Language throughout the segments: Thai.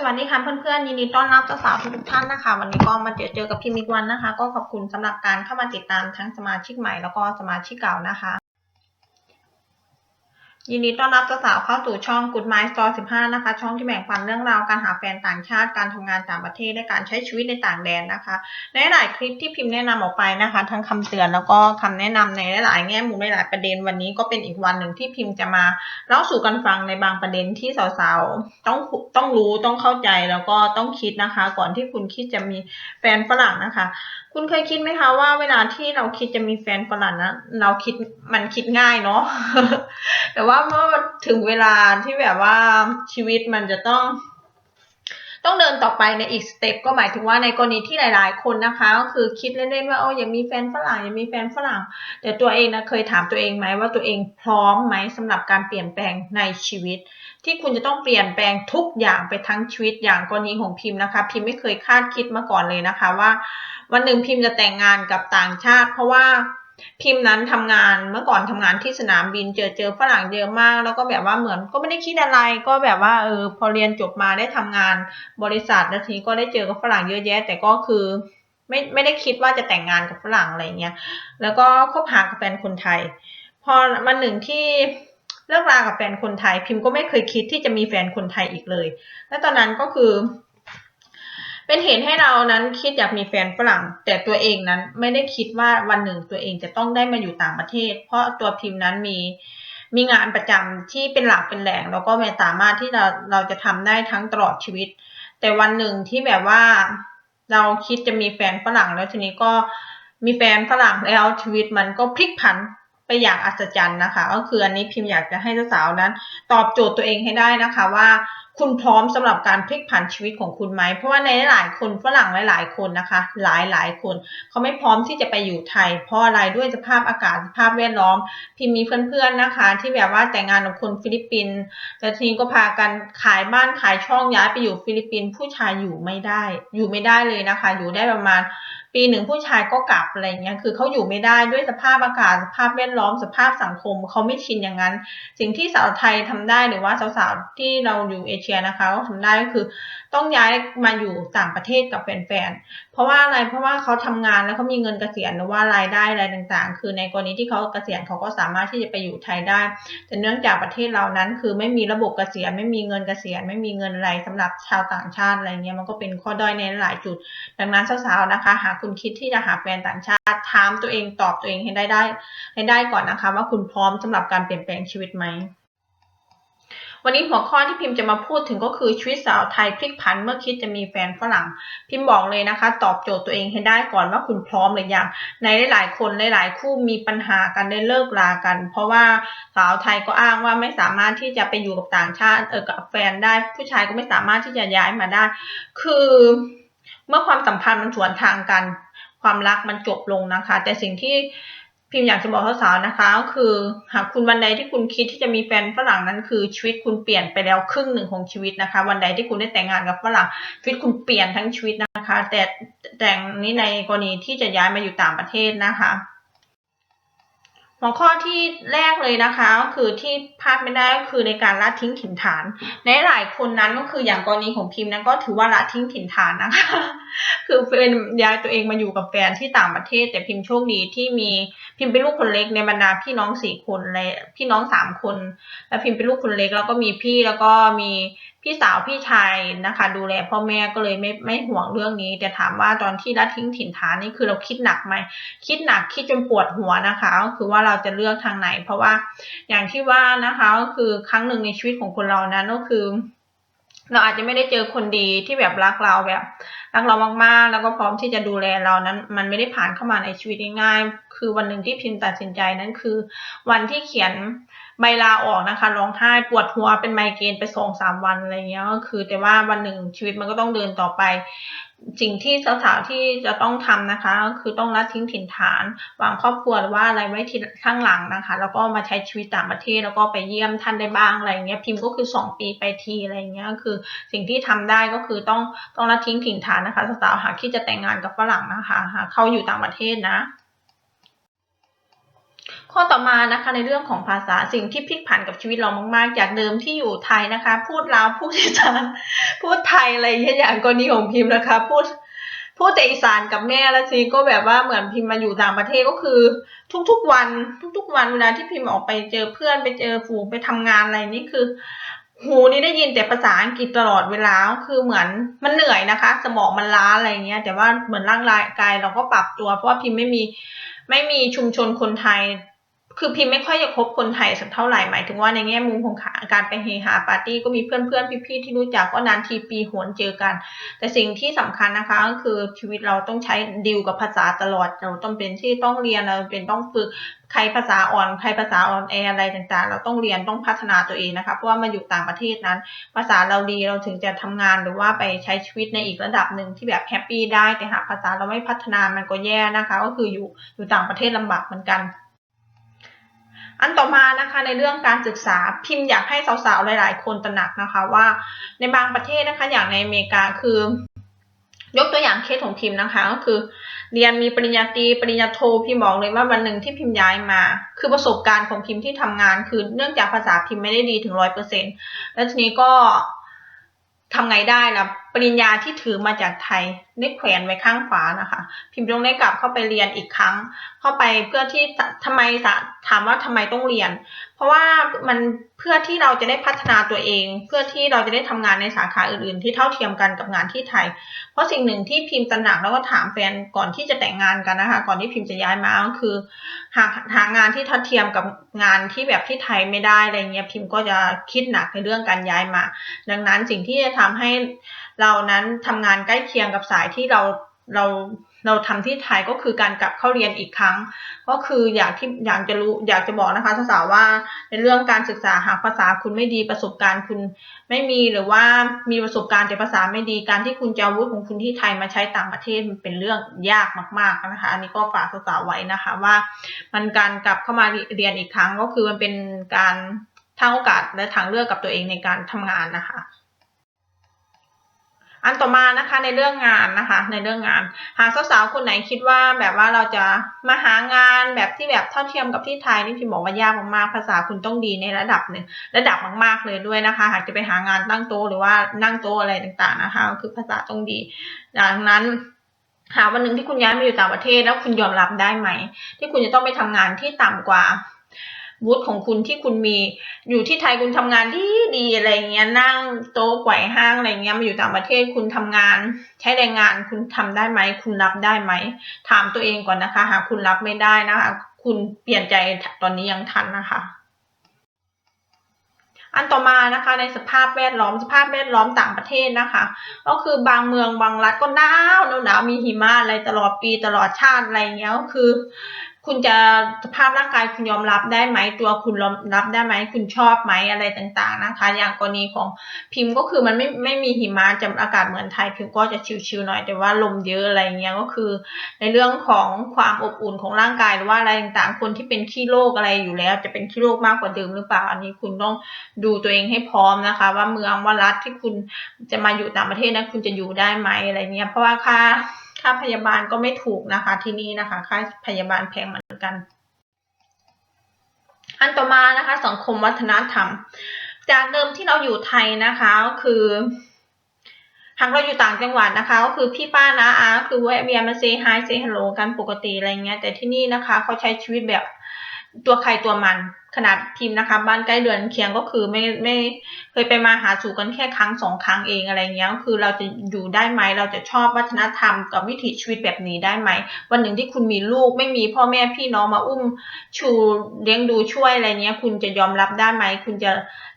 สวัสดีค่ะเพื่อนๆยินดีต้อนรับสาวๆทุกท่านนะคะ วันนี้ก็มาเจอเจอกับพิมพ์อีกวันนะคะ ก็ขอบคุณสำหรับการเข้ามาติดตามทั้งสมาชิกใหม่แล้วก็สมาชิกเก่านะคะ ยินดีต้อนรับสาวๆเข้าสู่ช่อง Good Mind Store 15 นะคะ ช่องที่แบ่งปันเรื่องราวการหาแฟนต่างชาติ การทำงานต่างประเทศ และการใช้ชีวิตในต่างแดนนะคะ ในหลายคลิปที่พิมพ์แนะนำออกไปนะคะ ทั้งคำเตือนแล้วก็คำแนะนำในหลายแง่มุมในหลายประเด็นวันนี้ก็เป็นอีกวันหนึ่งที่พิมพ์จะมาเล่าสู่กันฟังในบางประเด็นที่สาวๆต้องต้องรู้ต้องเข้าใจแล้วก็ต้องคิดนะคะ ก่อนที่คุณคิดจะมีแฟนฝรั่งนะคะ คุณเคยคิดไหมคะว่าเวลาที่เราคิดจะมีแฟนฝรั่งนะเราคิดมันคิดง่ายเนาะแต่ว่าเมื่อถึงเวลาที่แบบว่าชีวิตมันจะต้อง ต้องเดินต่อไปในอีกสเต็ปก็หมายถึงว่าในกรณีที่หลาย ๆ คนนะคะ ก็คือคิดเล่น ๆ ว่าโอ้อยากมีแฟนฝรั่งอยากมีแฟนฝรั่ง แต่ตัวเองนะเคยถามตัวเองไหมว่าตัวเองพร้อมไหมสำหรับการเปลี่ยนแปลงในชีวิตที่คุณจะต้องเปลี่ยนแปลงทุกอย่างไปทั้งชีวิตอย่างกรณีของพิมพ์นะคะ พิมพ์ไม่เคยคาดคิดมาก่อนเลยนะคะว่า วันหนึ่งพิมพ์จะแต่งงานกับต่างชาติ เพราะว่า พิมพ์นั้นทำงานเมื่อก่อนทำงานที่สนามบินเจอเจอฝรั่งเยอะมาก แล้วก็แบบว่าเหมือนก็ไม่ได้คิดอะไร ก็แบบว่าเออพอเรียนจบมาได้ทำงานบริษัทแล้วทีนี้ก็ได้เจอกับฝรั่งเยอะแยะ แต่ก็คือไม่ไม่ได้คิดว่าจะแต่งงานกับฝรั่งอะไรเงี้ยแล้วก็คบหากับแฟนคนไทย พอมันหนึ่งที่เลิกรากับแฟนคนไทย พิมพ์ก็ไม่เคยคิดที่จะมีแฟนคนไทยอีกเลย และตอนนั้นก็คือ เป็นเหตุให้เรานั้นคิดอยากมีแฟนฝรั่ง แต่ตัวเองนั้นไม่ได้คิดว่าวันหนึ่งตัวเองจะต้องได้มาอยู่ต่างประเทศ เพราะตัวพิมพ์นั้นมีมีงานประจำที่เป็นหลักเป็นแหล่งแล้วก็ไม่สามารถที่เราเราจะทำได้ทั้งตลอดชีวิต แต่วันหนึ่งที่แบบว่าเราคิดจะมีแฟนฝรั่งแล้วทีนี้ก็มีแฟนฝรั่งแล้วชีวิตมันก็พลิกผัน ไปอย่างอัศจรรย์นะคะ ก็คืออันนี้พิมพ์อยากจะให้สาวๆนั้น ตอบโจทย์ตัวเองให้ได้นะคะว่าคุณพร้อมสำหรับการพลิกผันชีวิตของคุณไหม เพราะว่าในหลายคนฝรั่งหลาย ๆ คนนะคะ หลายหลายคน เขาไม่พร้อมที่จะไปอยู่ไทย เพราะอะไรด้วยสภาพอากาศสภาพแวดล้อม พิมมีเพื่อนๆนะคะ ที่แบบว่าแต่งงานกับคนฟิลิปปินส์แต่ทีนี้ก็พากันขายบ้านขายช่องย้ายไปอยู่ฟิลิปปินส์ผู้ชายอยู่ไม่ได้ อยู่ไม่ได้เลยนะคะ อยู่ได้ประมาณ ปีหนึ่งผู้ชายก็กลับอะไรเงี้ยคือเขาอยู่ไม่ได้ด้วยสภาพอากาศสภาพแวดล้อมสภาพสังคมเขาไม่ชินอย่างนั้น สิ่งที่สาวไทยทำได้หรือว่าสาวๆที่เราอยู่เอเชียนะคะก็ทำได้ก็คือต้องย้ายมาอยู่ต่างประเทศกับแฟนๆ เพราะว่าอะไรเพราะว่าเขาทำงานแล้วเขามีเงินเกษียณหรือว่ารายได้อะไรต่างๆ คือในกรณีที่เขาเกษียณเขาก็สามารถที่จะไปอยู่ไทยได้ แต่เนื่องจากประเทศเรานั้น คือไม่มีระบบเกษียณไม่มีเงินเกษียณไม่มีเงินอะไรสำหรับชาวต่างชาติอะไรเงี้ยมันก็เป็นข้อด้อยในหลายจุด ดังนั้นสาวๆนะคะ หากคุณคิดที่จะหาแฟนต่างชาติถามตัวเองตอบตัวเองให้ได้ได้ให้ได้ก่อนนะคะ ว่าคุณพร้อมสำหรับการเปลี่ยนแปลงชีวิตไหม วันนี้หัวข้อที่พิมพ์จะมาพูดถึงก็คือชีวิตสาวไทยพลิกผันเมื่อคิดจะมีแฟนฝรั่ง พิมพ์บอกเลยนะคะ ตอบโจทย์ตัวเองให้ได้ก่อนว่าคุณพร้อมหรือยังในหลายๆคนหลายๆคู่มีปัญหากันได้เลิกลากัน เพราะว่าสาวไทยก็อ้างว่าไม่สามารถที่จะไปอยู่กับต่างชาติเออกับแฟนได้ ผู้ชายก็ไม่สามารถที่จะย้ายมาได้ คือเมื่อความสัมพันธ์มันสวนทางกัน ความรักมันจบลงนะคะ แต่สิ่งที่ พิมพ์อยากจะบอกสาวๆนะคะก็คือ หากคุณวันใดที่คุณคิดที่จะมีแฟนฝรั่งนั้นคือชีวิตคุณเปลี่ยนไปแล้วครึ่งหนึ่งของชีวิตนะคะ วันใดที่คุณได้แต่งงานกับฝรั่งชีวิตคุณเปลี่ยนทั้งชีวิตนะคะ แต่แต่งนี้ในกรณีที่จะย้ายมาอยู่ต่างประเทศนะคะหัวข้อที่แรกเลยนะคะก็คือที่พลาดไม่ได้ก็คือในการละทิ้งถิ่นฐาน ในหลายคนนั้นก็คืออย่างกรณีของพิมพ์นั้นก็ถือว่าละทิ้งถิ่นฐานนะคะคือเป็นย้ายตัวเองมาอยู่กับแฟนที่ต่างประเทศ แต่พิมพ์โชคดีที่มีพิมพ์เป็นลูกคนเล็กในบรรดาพี่น้องสี่คนและพี่น้องสามคน แล้วพิมพ์เป็นลูกคนเล็กแล้วก็มีพี่แล้วก็มีพี่สาวพี่ชายนะคะ ดูแลพ่อแม่ก็เลยไม่ไม่ห่วงเรื่องนี้ แต่ถามว่าตอนที่ละทิ้งถิ่นฐานนี่คือเราคิดหนักไหมคิดหนักคิดจนปวดหัวนะคะก็คือว่าเราจะเลือกทางไหน เพราะว่าอย่างที่ว่านะคะก็คือครั้งหนึ่งในชีวิตของคนเรานั้นก็คือ เราอาจจะไม่ได้เจอคนดีที่แบบรักเราแบบรักเรามากๆ แล้วก็พร้อมที่จะดูแลเรานั้น มันไม่ได้ผ่านเข้ามาในชีวิตง่ายๆคือวันหนึ่งที่พิมพ์ตัดสินใจนั้นคือ วันที่เขียน ใบลาออกนะคะร้องไห้ปวดหัวเป็นไมเกรนไปสองสามวันอะไรเงี้ยก็คือ แต่ว่าวันหนึ่งชีวิตมันก็ต้องเดินต่อไป สิ่งที่สาวๆที่จะต้องทำนะคะ ก็คือต้องละทิ้งถิ่นฐานวางครอบครัวว่าอะไรไว้ที่ข้างหลังนะคะ แล้วก็มาใช้ชีวิตต่างประเทศแล้วก็ไปเยี่ยมท่านได้บ้างอะไรเงี้ยพิมพ์ก็คือสองปีไปทีอะไรเงี้ยก็คือสิ่งที่ทำได้ก็คือต้องต้องละทิ้งถิ่นฐานนะคะสาวๆหากที่จะแต่งงานกับฝรั่งนะคะหากเขาอยู่ต่างประเทศนะ ข้อต่อมานะคะในเรื่องของภาษาสิ่งที่พลิกผันกับชีวิตเรามาก ๆ จากเดิมที่อยู่ไทยนะคะ พูดลาวพูดอีสานพูดไทยอะไรอย่างเงี้ยอย่างกรณีของพิมพ์นะคะ พูดพูดแต่อีสานกับแม่แล้วทีก็แบบว่าเหมือนพิมพ์มาอยู่ต่างประเทศก็คือ ทุกๆวัน ทุกๆวันเวลาที่พิมพ์ออกไปเจอเพื่อนไปเจอฝูงไปทำงานอะไรนี่คือ หูนี่ได้ยินแต่ภาษาอังกฤษตลอดเวลาคือเหมือนมันเหนื่อยนะคะ สมองมันล้าอะไรเงี้ย แต่ว่าเหมือนร่างกายเราก็ปรับตัว เพราะว่าพิมพ์ไม่มีไม่มีชุมชนคนไทย คือพิมพ์ไม่ค่อยจะคบคนไทยสักเท่าไหร่หมายถึงว่าในแง่มุมของการไปเฮฮาปาร์ตี้ก็มีเพื่อนเพื่อนพี่ๆที่รู้จักก็นานทีปีหวนเจอกัน แต่สิ่งที่สำคัญนะคะก็คือชีวิตเราต้องใช้ดิวกับภาษาตลอดเราต้องเป็นที่ต้องเรียนเราเป็นต้องฝึกใครภาษาอ่อนใครภาษาอ่อนแออะไรต่างๆ เราต้องเรียนต้องพัฒนาตัวเองนะคะเพราะว่ามาอยู่ต่างประเทศนั้น ภาษาเราดีเราถึงจะทำงานหรือว่าไปใช้ชีวิตในอีกระดับหนึ่งที่แบบแฮปปี้ได้แต่หากภาษาเราไม่พัฒนามันก็แย่นะคะ ก็คืออยู่อยู่ต่างประเทศลำบากเหมือนกัน อันต่อมานะคะในเรื่องการศึกษาพิมพ์อยากให้สาวๆ หลาย ๆ คนตระหนักนะคะว่าในบางประเทศนะคะอย่างในอเมริกาคือ ยกตัวอย่างเคสของพิมพ์นะคะก็คือ เรียนมีปริญญาตรีปริญญาโทพิมพ์บอกเลยว่าวันหนึ่งที่พิมพ์ย้ายมา คือประสบการณ์ของพิมพ์ที่ทำงาน คือเนื่องจากภาษาพิมพ์ไม่ได้ดีถึงร้อยเปอร์เซ็นแล้วทีนี้ก็ทำไงได้ล่ะปริญญาที่ถือมาจากไทยได้แขวนไว้ข้างฝานะคะ พิมพ์ต้องได้กลับเข้าไปเรียนอีกครั้ง เข้าไปเพื่อที่ทำไมถามว่าทำไมต้องเรียน เพราะว่ามันเพื่อที่เราจะได้พัฒนาตัวเอง เพื่อที่เราจะได้ทำงานในสาขาอื่นๆ ที่เท่าเทียมกันกับงานที่ไทย เพราะสิ่งหนึ่งที่พิมพ์ตระหนักแล้วก็ถามแฟนก่อนที่จะแต่งงานกันนะคะ ก่อนที่พิมพ์จะย้ายมาก็คือ หาหางานที่เท่าเทียมกับงานที่แบบที่ไทยไม่ได้อะไรเงี้ยพิมพ์ก็จะคิดหนักในเรื่องการย้ายมา ดังนั้นสิ่งที่จะทำให้เรานั้นทำงานใกล้เคียงกับสายที่เราเราเราทำที่ไทยก็คือการกลับเข้าเรียนอีกครั้ง ก็คืออยากที่อยากจะรู้อยากจะบอกนะคะสาวว่าในเรื่องการศึกษาหากภาษาคุณไม่ดีประสบการณ์คุณไม่มีหรือว่ามีประสบการณ์แต่ภาษาไม่ดีการที่คุณจะวุธของคุณที่ไทยมาใช้ต่างประเทศมันเป็นเรื่องยากมาก ๆนะคะ อันนี้ก็ฝากสาวไว้นะคะว่า มันการกลับเข้ามาเรียนอีกครั้ง ก็คือมันเป็นการทางโอกาสและทางเลือกกับตัวเองในการทำงานนะคะ อันต่อมานะคะในเรื่องงานนะคะ ในเรื่องงาน หากสาวๆคนไหนคิดว่าแบบว่าเราจะมาหางานแบบที่แบบเท่าเทียมกับที่ไทยนี่พิมบอกว่ายากมากๆภาษาคุณต้องดีในระดับหนึ่งระดับมากๆเลยด้วยนะคะ หากจะไปหางานตั้งโต๊ะหรือว่านั่งโต๊ะอะไรต่างๆนะคะ คือภาษาต้องดี ดังนั้นหาวันหนึ่งที่คุณย้ายมาอยู่ต่างประเทศแล้วคุณยอมรับได้ไหม ที่คุณจะต้องไปทำงานที่ต่ำกว่า วุฒิของคุณที่คุณมี อยู่ที่ไทยคุณทำงานดีดีอะไรเงี้ยนั่งโต๊ะไกวห้างอะไรเงี้ยมาอยู่ต่างประเทศคุณทำงาน ใช้แรงงานคุณทำได้ไหม คุณรับได้ไหม ถามตัวเองก่อนนะคะ หากคุณรับไม่ได้นะคะ คุณเปลี่ยนใจตอนนี้ยังทันนะคะ อันต่อมานะคะในสภาพแวดล้อมสภาพแวดล้อมต่างประเทศนะคะ ก็คือบางเมืองบางรัฐก็หนาวหนาวมีหิมะอะไรตลอดปีตลอดชาติอะไรเงี้ยก็คือ คุณจะสภาพร่างกายคุณยอมรับได้ไหมตัวคุณยอมรับได้ไหมคุณชอบไหมอะไรต่างๆนะคะ อย่างกรณีของพิมพ์ก็คือมันไม่ไม่มีหิมะจำอากาศเหมือนไทยพิมพ์ก็จะชิวๆหน่อยแต่ว่าลมเยอะอะไรเงี้ยก็คือ ในเรื่องของความอบอุ่นของร่างกายหรือว่าอะไรต่างๆคนที่เป็นขี้โรคอะไรอยู่แล้ว จะเป็นขี้โรคมากกว่าเดิมหรือเปล่า อันนี้คุณต้องดูตัวเองให้พร้อมนะคะ ว่าเมืองว่ารัฐที่คุณจะมาอยู่ต่างประเทศนะคุณจะอยู่ได้ไหมอะไรเงี้ยเพราะว่าค่า ค่าพยาบาลก็ไม่ถูกนะคะที่นี่นะคะ ค่าพยาบาลแพงเหมือนกัน อันต่อมานะคะ สังคมวัฒนธรรม จากเดิมที่เราอยู่ไทยนะคะก็คือหากเราอยู่ต่างจังหวัดนะคะ ก็คือพี่ป้านะอาคือแวะเวียนมาเซฮายเซฮัลโหลกันปกติอะไรเงี้ย แต่ที่นี่นะคะเขาใช้ชีวิตแบบตัวใครตัวมัน ขนาดพิมพ์นะคะ บ้านใกล้เดือนเคียงก็คือไม่ไม่เคยไปมาหาสู่กันแค่ครั้งสองครั้งเองอะไรเงี้ยคือเราจะอยู่ได้ไหมเราจะชอบวัฒนธรรมกับวิถีชีวิตแบบนี้ได้ไหมวันหนึ่งที่คุณมีลูกไม่มีพ่อแม่พี่น้องมาอุ้มชูเลี้ยงดูช่วยอะไรเงี้ย คุณจะยอมรับได้ไหมคุณจะ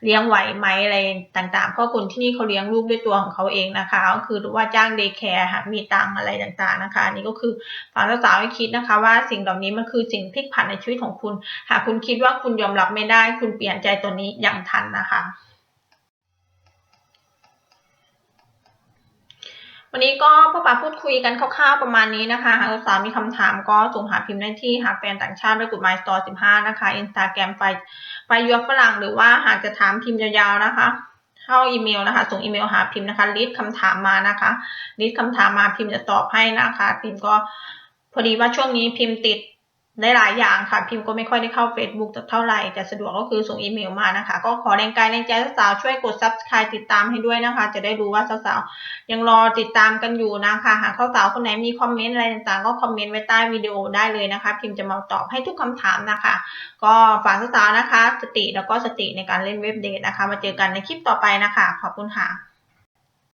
เลี้ยงไหวไหมอะไรต่างๆ เพราะคนที่นี่เขาเลี้ยงลูกด้วยตัวของเขาเองนะคะ ก็คือว่าจ้างเดย์แคร์หากมีตังอะไรต่างๆนะคะอันนี้ก็คือฝากสาวๆให้คิดนะคะ ว่าสิ่งเหล่านี้มันคือสิ่งพลิกผันในชีวิตของคุณ หากคุณคิดว่าคุณยอมรับไม่ได้ คุณเปลี่ยนใจตัวนี้อย่างทันนะคะ วันนี้ก็พ่อป๋าพูดคุยกันคร่าวๆประมาณนี้นะคะ หากสาวมีคำถามก็ส่งหาพิมพ์ได้ที่หากแฟนต่างชาติด้วยกฎหมายสตอร์15 นะคะอินสตาแกรมไฟไฟยัวฝรั่งหรือว่าหากจะถามพิมพ์ยาวๆนะคะเข้าอีเมลนะคะส่งอีเมลหาพิมพ์นะคะลิสต์คำถามมานะคะลิสต์คำถามมาพิมพ์จะตอบให้นะคะ พิมพ์ก็พอดีว่าช่วงนี้พิมพ์ติด ได้หลายอย่างค่ะ พิมพ์ก็ไม่ค่อยได้เข้า Facebook สักเท่าไหร่จะสะดวกก็คือส่งอีเมลมานะคะ ก็ขอแรงกายแรงใจสาวๆช่วยกด subscribe ติดตามให้ด้วยนะคะ จะได้รู้ว่าสาวๆยังรอติดตามกันอยู่นะคะหากสาวๆคนไหนมีคอมเมนต์อะไรต่างๆ ก็คอมเมนต์ไว้ใต้วิดีโอได้เลยนะคะ พิมพ์จะมาตอบให้ทุกคำถามนะคะ ก็ฝากสาวๆนะคะ สติแล้วก็สติในการเล่นเว็บเดทนะคะ มาเจอกันในคลิปต่อไปนะคะ ขอบคุณค่ะ